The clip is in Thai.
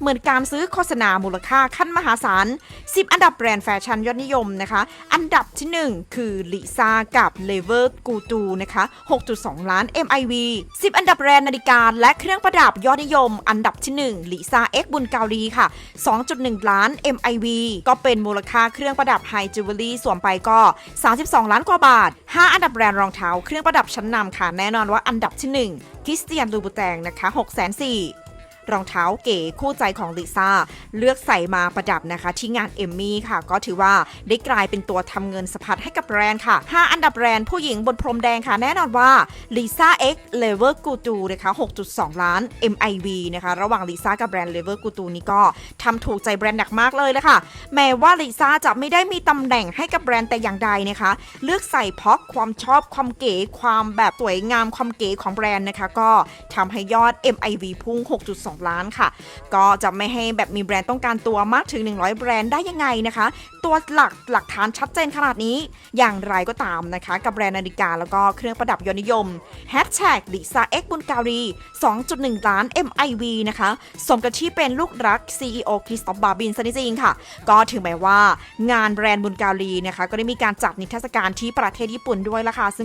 เหมือนการซื้อโฆษณามูลค่าขั้นมหาศาล 10 อันดับแบรนด์แฟชั่นยอดนิยมนะคะ อันดับที่ 1 คือลิซ่ากับเลเวอร์กูตูนะคะ 6.2 ล้าน MIV 10 อันดับแบรนด์นาฬิกาและเครื่องประดับยอดนิยม อันดับที่1ลิซ่าเอ็กบุญเกาหลีค่ะ 2.1 ล้าน MIV ก็เป็นมูลค่าเครื่องประดับไฮจิวเวลรี่สวมไปก็ 32 ล้านกว่าบาท 5 อันดับแบรนด์รองเท้าเครื่องประดับชั้นนำค่ะ แน่นอนว่าอันดับที่1คริสเตียนลูบูแตงนะคะ6 4 0 0 0 รองเท้าเก๋คู่ใจของลิซ่าเลือกใส่มาประดับนะคะ ที่งานเอมมี่ค่ะ ก็ถือว่าได้กลายเป็นตัวทำเงินสะพัดให้กับแบรนด์ค่ะ 5 อันดับแบรนด์ผู้หญิงบนพรมแดงค่ะ แน่นอนว่าลิซ่า X Lever g u t u นะคะ6.2 ล้าน MIV นะคะ ระหว่างลิซ่ากับแบรนด์ Lever g u t u นี้ก็ทำถูกใจแบรนด์หนักมากเลยเลยค่ะ แม้ว่าลิซ่าจะไม่ได้มีตำแหน่งให้กับแบรนด์แต่อย่างใดนะคะ เลือกใส่เพราะความชอบความเก๋ความแบบสวยงามความเก๋ของแบรนด์นะคะ ก็ทำให้ยอด MIV พุ่ง 6.2ล้านค่ะ ก็จะไม่ให้แบบมีแบรนด์ต้องการตัวมากถึง 100 แบรนด์ได้ยังไงนะคะ ตัวหลักหลักฐานชัดเจนขนาดนี้ อย่างไรก็ตามนะคะ กับแบรนด์นาฬิกาแล้วก็เครื่องประดับยอดนิยม Hashtag ลิซ่าเอ็กบุญการี 2.1 ล้าน MIV นะคะ สมกับที่เป็นลูกรัก CEO คริสตอฟบาบินซะจริงค่ะ ก็ถึงแม้ว่างานแบรนด์บุญการีนะคะ ก็ได้มีการจัดนิทรรศการที่ประเทศญี่ปุ่นด้วยละค่ะซึ่ง